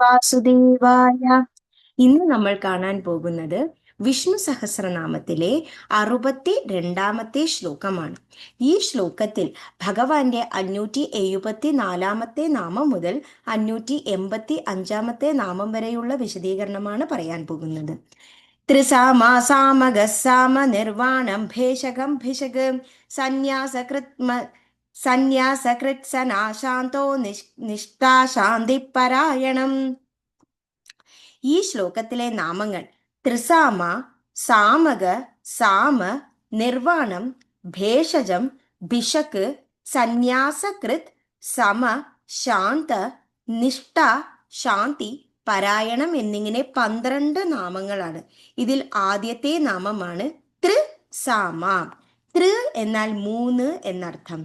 വാസുദേവായ. ഇന്ന് നമ്മൾ കാണാൻ പോകുന്നത് വിഷ്ണു സഹസ്രനാമത്തിലെ അറുപത്തി രണ്ടാമത്തെ ശ്ലോകമാണ്. ഈ ശ്ലോകത്തിൽ ഭഗവാന്റെ അഞ്ഞൂറ്റി എഴുപത്തി നാലാമത്തെ നാമം മുതൽ അഞ്ഞൂറ്റി എൺപത്തി അഞ്ചാമത്തെ നാമം വരെയുള്ള വിശദീകരണമാണ് പറയാൻ പോകുന്നത്. ത്രിസാമ ഗസാമ നിർവാണം ഭേഷകം ഭിഷക് സന്യാസകൃത്മ സന്യാസകൃത്സനാശാന്തോ നിഷ്ഠാശാന്തിപരായണം ഈ ശ്ലോകത്തിലെ നാമങ്ങൾ ത്രിസാമ സാമക സാമ നിർവാണം ഭേഷജം ഭിഷക്ക് സന്യാസകൃത് സമ ശാന്ത നിഷ്ഠ ശാന്തി പരായണം എന്നിങ്ങനെ പന്ത്രണ്ട് നാമങ്ങളാണ്. ഇതിൽ ആദ്യത്തെ നാമമാണ് ത്രിസാമ. തൃ എന്നാൽ മൂന്ന് എന്നർത്ഥം.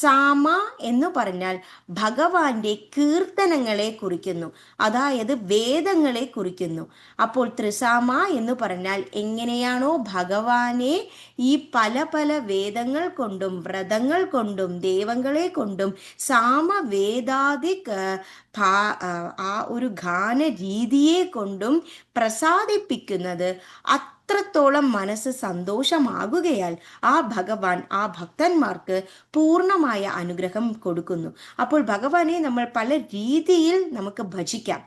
സാമ എന്ന് പറഞ്ഞാൽ ഭഗവാന്റെ കീർത്തനങ്ങളെ കുറിക്കുന്നു. അതായത് വേദങ്ങളെ കുറിക്കുന്നു. അപ്പോൾ ത്രിസാമ എന്ന് പറഞ്ഞാൽ എങ്ങനെയാണോ ഭഗവാനെ ഈ പല പല വേദങ്ങൾ കൊണ്ടും വ്രതങ്ങൾ കൊണ്ടും ദേവങ്ങളെ കൊണ്ടും സാമ വേദാദി ആ ഒരു ഗാന രീതിയെ കൊണ്ടും പ്രസാദിപ്പിക്കുന്നത് അത്രത്തോളം മനസ്സ് സന്തോഷമാകുകയാൽ ആ ഭഗവാൻ ആ ഭക്തന്മാർക്ക് പൂർണമായ അനുഗ്രഹം കൊടുക്കുന്നു. അപ്പോൾ ഭഗവാനെ നമ്മൾ പല രീതിയിൽ നമുക്ക് ഭജിക്കാം.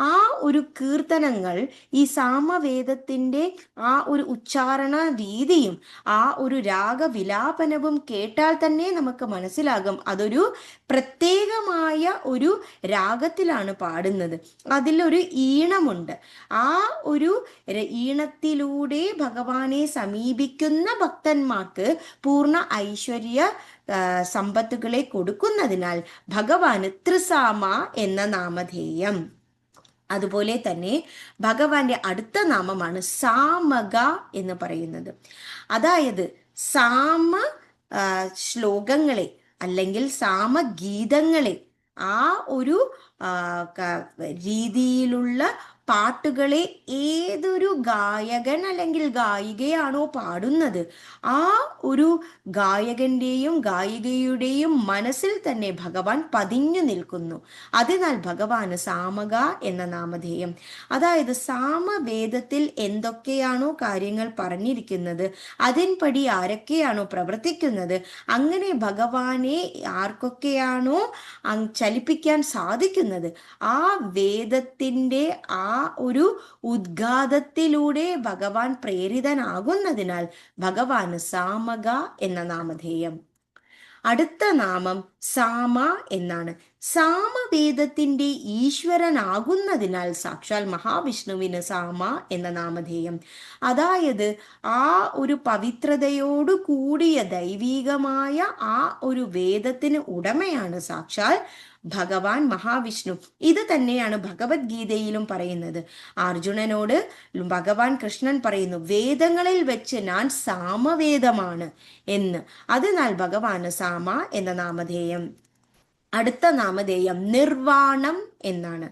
ആ ഒരു കീർത്തനങ്ങൾ ഈ സാമവേദത്തിന്റെ ആ ഒരു ഉച്ചാരണ രീതിയും ആ ഒരു രാഗവിലാപനവും കേട്ടാൽ തന്നെ നമുക്ക് മനസ്സിലാകും. അതൊരു പ്രത്യേകമായ ഒരു രാഗത്തിലാണ് പാടുന്നത്. അതിലൊരു ഈണമുണ്ട്. ആ ഒരു ഈണത്തിലൂടെ ഭഗവാനെ സമീപിക്കുന്ന ഭക്തന്മാർക്ക് പൂർണ ഐശ്വര്യ സമ്പത്തുകളെ കൊടുക്കുന്നതിനാൽ ഭഗവാന് ത്രിസാമ എന്ന നാമധേയം. അതുപോലെ തന്നെ ഭഗവാന്റെ അടുത്ത നാമമാണ് സാമക എന്ന് പറയുന്നത്. അതായത് സാമ ശ്ലോകങ്ങളെ അല്ലെങ്കിൽ സാമഗീതങ്ങളെ ആ ഒരു രീതിയിലുള്ള പാട്ടുകളെ ഏതൊരു ഗായകൻ അല്ലെങ്കിൽ ഗായികയാണോ പാടുന്നത് ആ ഒരു ഗായകന്റെയും ഗായികയുടെയും മനസ്സിൽ തന്നെ ഭഗവാൻ പതിഞ്ഞു നിൽക്കുന്നു. അതിനാൽ ഭഗവാന് സാമക എന്ന നാമധേയം. അതായത് സാമവേദത്തിൽ എന്തൊക്കെയാണോ കാര്യങ്ങൾ പറഞ്ഞിരിക്കുന്നത് അതിൻപടി ആരൊക്കെയാണോ പ്രവർത്തിക്കുന്നത് അങ്ങനെ ഭഗവാനെ ആർക്കൊക്കെയാണോ ചലിപ്പിക്കാൻ സാധിക്കുന്നത് ആ വേദത്തിന്റെ ആ ഒരു ഉദ്ഘാതത്തിലൂടെ ഭഗവാൻ പ്രേരിതനാകുന്നതിനാൽ ഭഗവാന് സാമക എന്ന നാമധേയം. അടുത്ത നാമം സാമ എന്നാണ്. സാമവേദത്തിന്റെ ഈശ്വരനാകുന്നതിനാൽ സാക്ഷാൽ മഹാവിഷ്ണുവിന് സാമ എന്ന നാമധേയം. അതായത് ആ ഒരു പവിത്രതയോടു കൂടിയ ദൈവീകമായ ആ ഒരു വേദത്തിന് ഉടമയാണ് സാക്ഷാൽ ഭഗവാൻ മഹാവിഷ്ണു. ഇത് തന്നെയാണ് ഭഗവത്ഗീതയിലും പറയുന്നത്. അർജുനനോട് ഭഗവാൻ കൃഷ്ണൻ പറയുന്നു വേദങ്ങളിൽ വെച്ച് ഞാൻ സാമവേദമാണ് എന്ന്. അതിനാൽ ഭഗവാന് സാമ എന്ന നാമധേയം. അടുത്ത നാമധേയം നിർവാണം എന്നാണ്.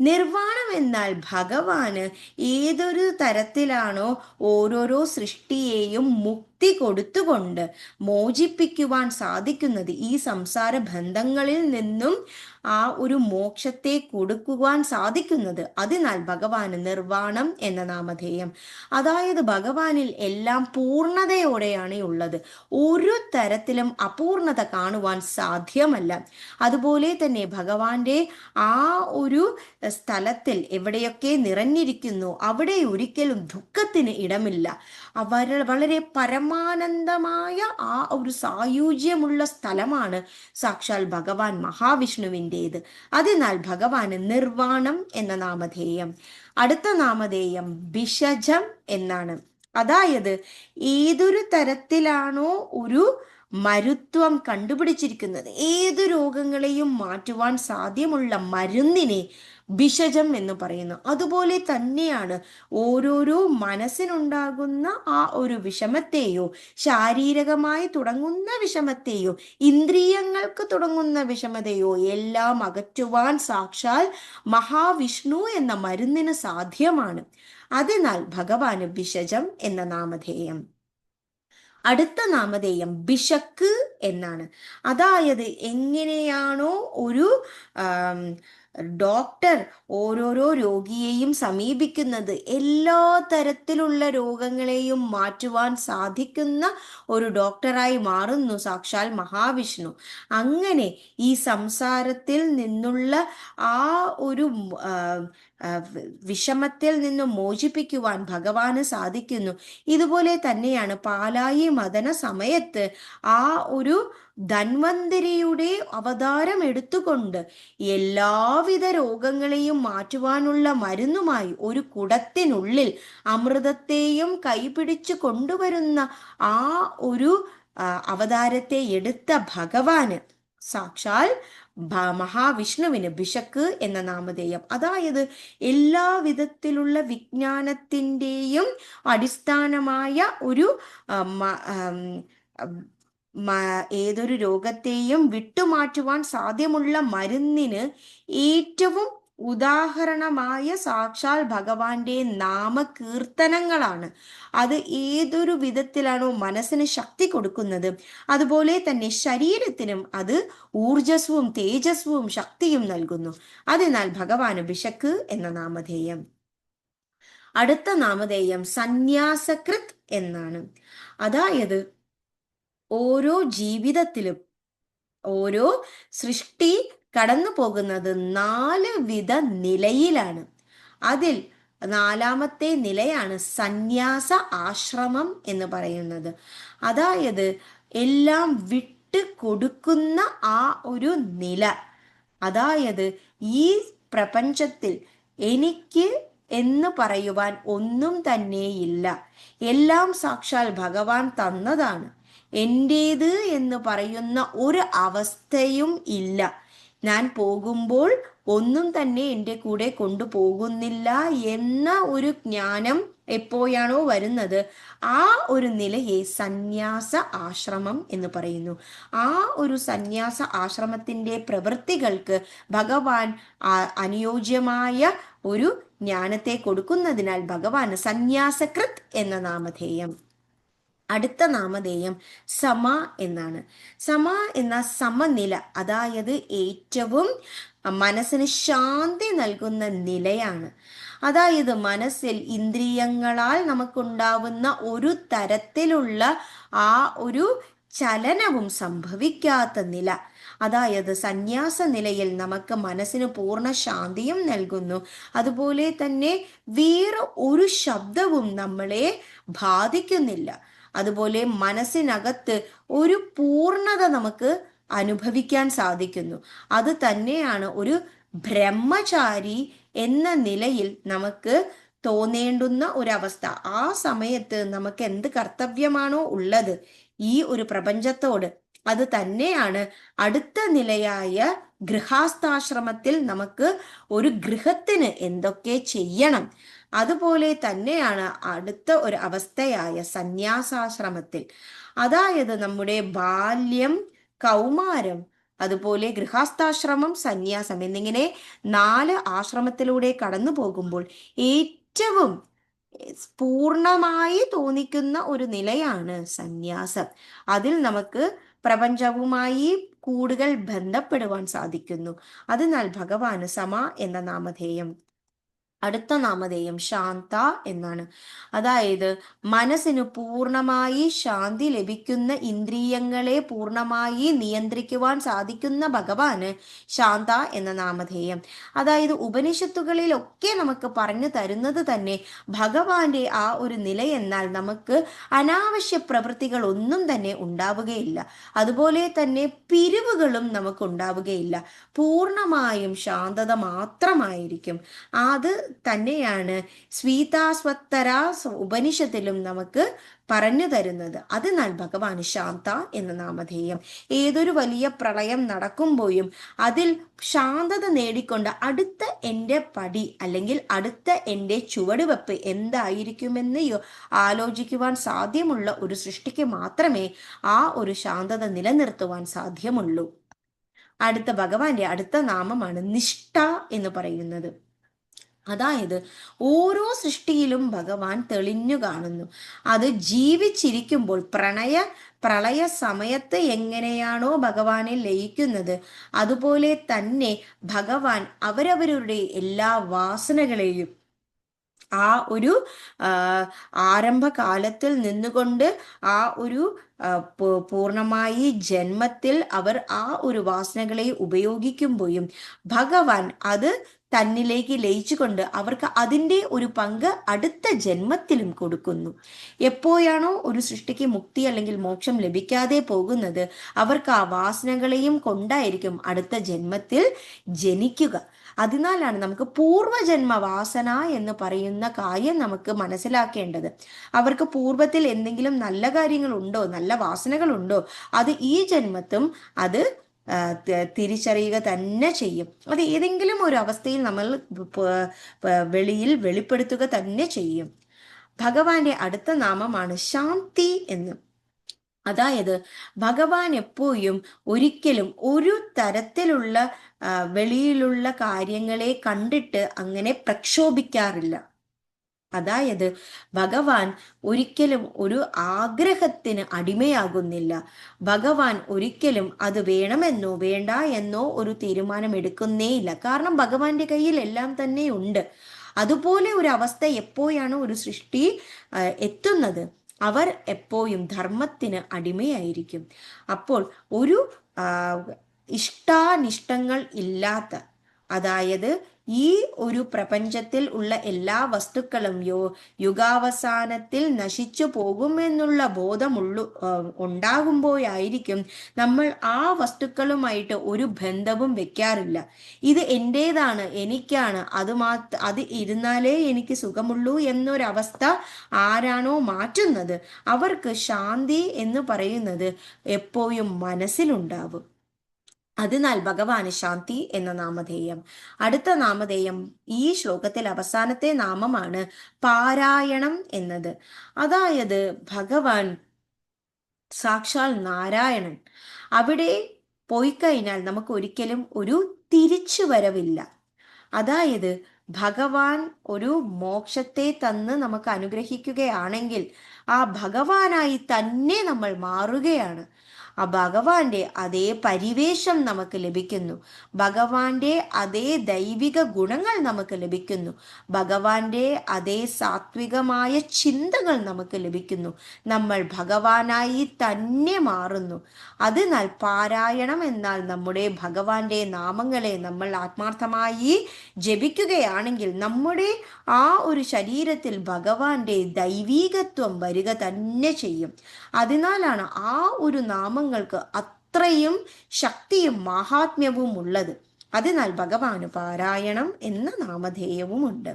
നിർവാണം എന്നാൽ ഭഗവാന് ഏതൊരു തരത്തിലാണോ ഓരോരോ സൃഷ്ടിയെയും മുക്തി കൊടുത്തുകൊണ്ട് മോചിപ്പിക്കുവാൻ സാധിക്കുന്നത്. ഈ സംസാര ബന്ധങ്ങളിൽ നിന്നും ആ ഒരു മോക്ഷത്തെ കൊടുക്കുവാൻ സാധിക്കുന്നത്. അതിനാൽ ഭഗവാന് നിർവാണം എന്ന നാമധേയം. അതായത് ഭഗവാനിൽ എല്ലാം പൂർണതയോടെയാണ് ഉള്ളത്. ഒരു തരത്തിലും അപൂർണത കാണുവാൻ സാധ്യമല്ല. അതുപോലെ തന്നെ ഭഗവാന്റെ ആ ഒരു സ്ഥലത്തിൽ എവിടെയൊക്കെ നിറഞ്ഞിരിക്കുന്നു അവിടെ ഒരിക്കലും ദുഃഖത്തിന് ഇടമില്ല. അവർ വളരെ പരമാനന്ദമായ ആ ഒരു സായുജ്യമുള്ള സ്ഥലമാണ് സാക്ഷാൽ ഭഗവാൻ മഹാവിഷ്ണുവിന്റെത്. അതിനാൽ ഭഗവാന് നിർവാണം എന്ന നാമധേയം. അടുത്ത നാമധേയം ബിഷജം എന്നാണ്. അതായത് ഏതൊരു തരത്തിലാണോ ഒരു മരുത്വം കണ്ടുപിടിച്ചിരിക്കുന്നത്. ഏത് രോഗങ്ങളെയും മാറ്റുവാൻ സാധ്യമുള്ള മരുന്നിനെ ഭിഷജം എന്ന് പറയുന്നു. അതുപോലെ തന്നെയാണ് ഓരോരോ മനസ്സിനുണ്ടാകുന്ന ആ ഒരു വിഷമത്തെയോ ശാരീരികമായി തുടങ്ങുന്ന വിഷമത്തെയോ ഇന്ദ്രിയങ്ങൾക്ക് തുടങ്ങുന്ന വിഷമതയോ എല്ലാം അകറ്റുവാൻ സാക്ഷാൽ മഹാവിഷ്ണു എന്ന മരുന്നിന് സാധ്യമാണ്. അതിനാൽ ഭഗവാന് ഭിഷജം എന്ന നാമധേയം. അടുത്ത നാമധേയം ബിഷക്ക് എന്നാണ്. അതായത് എങ്ങനെയാണോ ഒരു ഡോക്ടർ ഓരോരോ രോഗിയെയും സമീപിക്കുന്നത് എല്ലാ തരത്തിലുള്ള രോഗങ്ങളെയും മാറ്റുവാൻ സാധിക്കുന്ന ഒരു ഡോക്ടറായി മാറുന്നു സാക്ഷാൽ മഹാവിഷ്ണു. അങ്ങനെ ഈ സംസാരത്തിൽ നിന്നുള്ള ആ ഒരു വിഷമത്തിൽ നിന്ന് മോചിപ്പിക്കുവാൻ ഭഗവാന് സാധിക്കുന്നു. ഇതുപോലെ തന്നെയാണ് പാലായി മദന സമയത്ത് ആ ഒരു ധന്വന്തരിയുടെ അവതാരം എടുത്തുകൊണ്ട് എല്ലാവിധ രോഗങ്ങളെയും മാറ്റുവാനുള്ള മരുന്നുമായി ഒരു കുടത്തിനുള്ളിൽ അമൃതത്തെയും കൈപിടിച്ചു കൊണ്ടുവരുന്ന ആ ഒരു അവതാരത്തെ എടുത്ത ഭഗവാന്. സാക്ഷാൽ മഹാവിഷ്ണുവിന് ബിഷക്ക് എന്ന നാമധേയം. അതായത് എല്ലാ വിധത്തിലുള്ള വിജ്ഞാനത്തിന്റെയും അടിസ്ഥാനമായ ഒരു ഏതൊരു രോഗത്തെയും വിട്ടുമാറ്റുവാൻ സാധ്യമുള്ള മരുന്നിന് ഏറ്റവും ഉദാഹരണമായ സാക്ഷാൽ ഭഗവാന്റെ നാമകീർത്തനങ്ങളാണ്. അത് ഏതൊരു വിധത്തിലാണോ മനസ്സിന് ശക്തി കൊടുക്കുന്നത്. അതുപോലെ തന്നെ ശരീരത്തിനും അത് ഊർജസ്വവും തേജസ്വവും ശക്തിയും നൽകുന്നു. അതിനാൽ ഭഗവാന് വിശക്ക് എന്ന നാമധേയം. അടുത്ത നാമധേയം സന്യാസകൃത് എന്നാണ്. അതായത് ഓരോ ജീവിതത്തിലും ഓരോ സൃഷ്ടി കടന്നു പോകുന്നത് നാല് വിധ നിലയിലാണ്. അതിൽ നാലാമത്തെ നിലയാണ് സന്യാസ ആശ്രമം എന്ന് പറയുന്നത്. അതായത് എല്ലാം വിട്ട് കൊടുക്കുന്ന ആ ഒരു നില. അതായത് ഈ പ്രപഞ്ചത്തിൽ എനിക്ക് എന്ന് പറയുവാൻ ഒന്നും തന്നെയില്ല. എല്ലാം സാക്ഷാൽ ഭഗവാൻ തന്നതാണ്. എന്റേത് എന്ന് പറയുന്ന ഒരു അവസ്ഥയും ഇല്ല. ഞാൻ പോകുമ്പോൾ ഒന്നും തന്നെ എന്റെ കൂടെ കൊണ്ടുപോകുന്നില്ല എന്ന ഒരു ജ്ഞാനം എപ്പോഴാണോ വരുന്നത്. ആ ഒരു നിലയെ സന്യാസ ആശ്രമം എന്ന് പറയുന്നു. ആ ഒരു സന്യാസ ആശ്രമത്തിന്റെ പ്രവൃത്തികൾക്ക് ഭഗവാൻ അനുയോജ്യമായ ഒരു ജ്ഞാനത്തെ കൊടുക്കുന്നതിനാൽ ഭഗവാൻ സന്യാസകൃത് എന്ന നാമധേയം. അടുത്ത നാമധേയം സമ എന്നാണ്. സമ എന്ന സമനില അതായത് ഏറ്റവും മനസ്സിന് ശാന്തി നൽകുന്ന നിലയാണ്. അതായത് മനസ്സിൽ ഇന്ദ്രിയങ്ങളാൽ നമുക്കുണ്ടാവുന്ന ഒരു തരത്തിലുള്ള ആ ഒരു ചലനവും സംഭവിക്കാത്ത നില. അതായത് സന്യാസ നിലയിൽ നമുക്ക് മനസ്സിന് പൂർണ ശാന്തിയും നൽകുന്നു. അതുപോലെ തന്നെ വേറെ ഒരു ശബ്ദവും നമ്മളെ ബാധിക്കുന്നില്ല. അതുപോലെ മനസ്സിനകത്ത് ഒരു പൂർണത നമുക്ക് അനുഭവിക്കാൻ സാധിക്കുന്നു. അത് തന്നെയാണ് ഒരു ബ്രഹ്മചാരി എന്ന നിലയിൽ നമുക്ക് തോന്നേണ്ടുന്ന ഒരവസ്ഥ. ആ സമയത്ത് നമുക്ക് എന്ത് കർത്തവ്യമാണോ ഉള്ളത് ഈ ഒരു പ്രപഞ്ചത്തോട്. അത് തന്നെയാണ് അടുത്ത നിലയായ ഗൃഹാസ്ഥാശ്രമത്തിൽ നമുക്ക് ഒരു ഗൃഹത്തിന് എന്തൊക്കെ ചെയ്യണം. അതുപോലെ തന്നെയാണ് അടുത്ത ഒരു അവസ്ഥയായ സന്യാസാശ്രമത്തിൽ. അതായത് നമ്മുടെ ബാല്യം കൗമാരം അതുപോലെ ഗൃഹസ്ഥാശ്രമം സന്യാസം എന്നിങ്ങനെ നാല് ആശ്രമത്തിലൂടെ കടന്നു പോകുമ്പോൾ ഏറ്റവും പൂർണമായി തോന്നിക്കുന്ന ഒരു നിലയാണ് സന്യാസം. അതിൽ നമുക്ക് പ്രപഞ്ചവുമായി കൂടുതൽ ബന്ധപ്പെടുവാൻ സാധിക്കുന്നു. അതിനാൽ ഭഗവാന് സമ എന്ന നാമധേയം അടുത്ത നാമധേയം ശാന്ത എന്നാണ്. അതായത് മനസ്സിന് പൂർണമായി ശാന്തി ലഭിക്കുന്ന ഇന്ദ്രിയങ്ങളെ പൂർണമായി നിയന്ത്രിക്കുവാൻ സാധിക്കുന്ന ഭഗവാന് ശാന്ത എന്ന നാമധേയം. അതായത് ഉപനിഷത്തുകളിലൊക്കെ നമുക്ക് പറഞ്ഞു തരുന്നത് തന്നെ ഭഗവാന്റെ ആ ഒരു നില എന്നാൽ നമുക്ക് അനാവശ്യ പ്രവൃത്തികൾ ഒന്നും തന്നെ ഉണ്ടാവുകയില്ല. അതുപോലെ തന്നെ പിരിവുകളും നമുക്ക് ഉണ്ടാവുകയില്ല. പൂർണമായും ശാന്തത മാത്രമായിരിക്കും. അത് തന്നെയാണ് സ്വീതാസ്വത്തര ഉപനിഷത്തിലും നമുക്ക് പറഞ്ഞു തരുന്നത്. അതിനാൽ ഭഗവാൻ ശാന്ത എന്ന നാമധേയം. ഏതൊരു വലിയ പ്രളയം നടക്കുമ്പോഴും അതിൽ ശാന്തത നേടിക്കൊണ്ട് അടുത്ത എന്റെ പടി അല്ലെങ്കിൽ അടുത്ത എന്റെ ചുവടുവെപ്പ് എന്തായിരിക്കുമെന്ന് ആലോചിക്കുവാൻ സാധ്യമുള്ള ഒരു സൃഷ്ടിക്ക് മാത്രമേ ആ ഒരു ശാന്തത നിലനിർത്തുവാൻ സാധ്യമുള്ളൂ. അടുത്ത ഭഗവാന്റെ അടുത്ത നാമമാണ് നിഷ്ഠ എന്ന് പറയുന്നത്. അതായത് ഓരോ സൃഷ്ടിയിലും ഭഗവാൻ തെളിഞ്ഞു കാണുന്നു. അത് ജീവിച്ചിരിക്കുമ്പോൾ പ്രണയ പ്രളയ സമയത്ത് എങ്ങനെയാണോ ഭഗവാനെ ലയിക്കുന്നത് അതുപോലെ തന്നെ ഭഗവാൻ അവരവരുടെ എല്ലാ വാസനകളെയും ആ ഒരു ആരംഭകാലത്തിൽ നിന്നുകൊണ്ട് ആ ഒരു പൂർണമായി ജന്മത്തിൽ അവർ ആ ഒരു വാസനകളെ ഉപയോഗിക്കുമ്പോഴും ഭഗവാൻ അത് തന്നിലേക്ക് ലയിച്ചുകൊണ്ട് അവർക്ക് അതിന്റെ ഒരു പങ്ക് അടുത്ത ജന്മത്തിലും കൊടുക്കുന്നു. എപ്പോഴാണോ ഒരു സൃഷ്ടിക്ക് മുക്തി അല്ലെങ്കിൽ മോക്ഷം ലഭിക്കാതെ പോകുന്നത് അവർക്ക് ആ വാസനകളെയും കൊണ്ടായിരിക്കും അടുത്ത ജന്മത്തിൽ ജനിക്കുക. അതിനാലാണ് നമുക്ക് പൂർവജന്മ വാസന എന്ന് പറയുന്ന കാര്യം നമുക്ക് മനസ്സിലാക്കേണ്ടത്. അവർക്ക് പൂർവത്തിൽ എന്തെങ്കിലും നല്ല കാര്യങ്ങളുണ്ടോ നല്ല വാസനകളുണ്ടോ അത് ഈ ജന്മത്തും അത് തിരിച്ചറിയുക തന്നെ ചെയ്യും. അത് ഏതെങ്കിലും ഒരു അവസ്ഥയിൽ നമ്മൾ വെളിയിൽ വെളിപ്പെടുത്തുക തന്നെ ചെയ്യും. ഭഗവാന്റെ അടുത്ത നാമമാണ് ശാന്തി എന്ന്. അതായത് ഭഗവാൻ എപ്പോഴും ഒരിക്കലും ഒരു തരത്തിലുള്ള വെളിയിലുള്ള കാര്യങ്ങളെ കണ്ടിട്ട് അങ്ങനെ പ്രക്ഷോഭിക്കാറില്ല. അതായത് ഭഗവാൻ ഒരിക്കലും ഒരു ആഗ്രഹത്തിന് അടിമയാകുന്നില്ല. ഭഗവാൻ ഒരിക്കലും അത് വേണമെന്നോ വേണ്ട എന്നോ ഒരു തീരുമാനം എടുക്കുന്നേയില്ല കാരണം ഭഗവാന്റെ കയ്യിൽ എല്ലാം തന്നെ ഉണ്ട്. അതുപോലെ ഒരു അവസ്ഥ എപ്പോഴാണ് ഒരു സൃഷ്ടി എത്തുന്നത്? അവർ എപ്പോഴും ധർമ്മത്തിന് അടിമയായിരിക്കും. അപ്പോൾ ഒരു ഇഷ്ടാനിഷ്ടങ്ങൾ ഇല്ലാത്ത അതായത് ഈ ഒരു പ്രപഞ്ചത്തിൽ ഉള്ള എല്ലാ വസ്തുക്കളും യോ യുഗാവസാനത്തിൽ നശിച്ചു പോകുമെന്നുള്ള ബോധമുള്ളു ഉണ്ടാകുമ്പോഴായിരിക്കും നമ്മൾ ആ വസ്തുക്കളുമായിട്ട് ഒരു ബന്ധവും വെക്കാറില്ല. ഇത് എന്റേതാണ് എനിക്കാണ് അത് മാത്ര അത് ഇരുന്നാലേ എനിക്ക് സുഖമുള്ളൂ എന്നൊരവസ്ഥ ആരാണോ മാറ്റുന്നത്. അവർക്ക് ശാന്തി എന്ന് പറയുന്നത് എപ്പോഴും മനസ്സിലുണ്ടാവും. അതിനാൽ ഭഗവാന് ശാന്തി എന്ന നാമധേയം. അടുത്ത നാമധേയം ഈ ശ്ലോകത്തിൽ അവസാനത്തെ നാമമാണ് പാരായണം എന്നത്. അതായത് ഭഗവാൻ സാക്ഷാൽ നാരായണൻ. അവിടെ പോയി കഴിഞ്ഞാൽ നമുക്ക് ഒരിക്കലും ഒരു തിരിച്ചു വരവില്ല. അതായത് ഭഗവാൻ ഒരു മോക്ഷത്തെ തന്ന് നമുക്ക് അനുഗ്രഹിക്കുകയാണെങ്കിൽ ആ ഭഗവാനായി തന്നെ നമ്മൾ മാറുകയാണ്. ആ ഭഗവാന്റെ അതേ പരിവേഷം നമുക്ക് ലഭിക്കുന്നു. ഭഗവാന്റെ അതേ ദൈവിക ഗുണങ്ങൾ നമുക്ക് ലഭിക്കുന്നു. ഭഗവാന്റെ അതേ സാത്വികമായ ചിന്തകൾ നമുക്ക് ലഭിക്കുന്നു. നമ്മൾ ഭഗവാനായി തന്നെ മാറുന്നു. അതിനാൽ പാരായണം എന്നാൽ നമ്മുടെ ഭഗവാന്റെ നാമങ്ങളെ നമ്മൾ ആത്മാർത്ഥമായി ജപിക്കുകയാണെങ്കിൽ നമ്മുടെ ആ ഒരു ശരീരത്തിൽ ഭഗവാന്റെ ദൈവീകത്വം വരിക തന്നെ ചെയ്യും. അതിനാലാണ് ആ ഒരു നാമം നാമങ്ങൾക്ക് അത്രയും ശക്തിയും മഹാത്മ്യവും ഉള്ളത്. അതിനാൽ ഭഗവാന് പാരായണം എന്ന നാമധേയവുമുണ്ട്.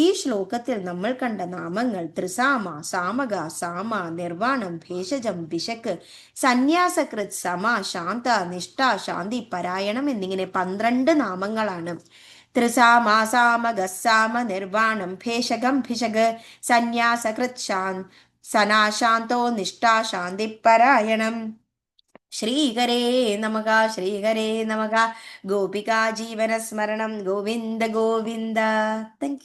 ഈ ശ്ലോകത്തിൽ നമ്മൾ കണ്ട നാമങ്ങൾ ത്രിസാമ സാമക സാമ നിർവാണം ഭേഷജം വിശക്ക് സന്യാസകൃത് സമ ശാന്ത നിഷ്ഠ ശാന്തി പരായണം എന്നിങ്ങനെ പന്ത്രണ്ട് നാമങ്ങളാണ്. ത്രിസാമ സാമക സാമ നിർവാണം ഭേഷകം ഭിഷക് സന്യാസകൃത് ശാന് സനാശാന്തോ നിഷ്ഠാ ശാന്തിപരായണം ശ്രീഹരേ നമക ശ്രീകരേ നമക ഗോപികാ ജീവനസ്മരണം. ഗോവിന്ദ ഗോവിന്ദ. താങ്ക്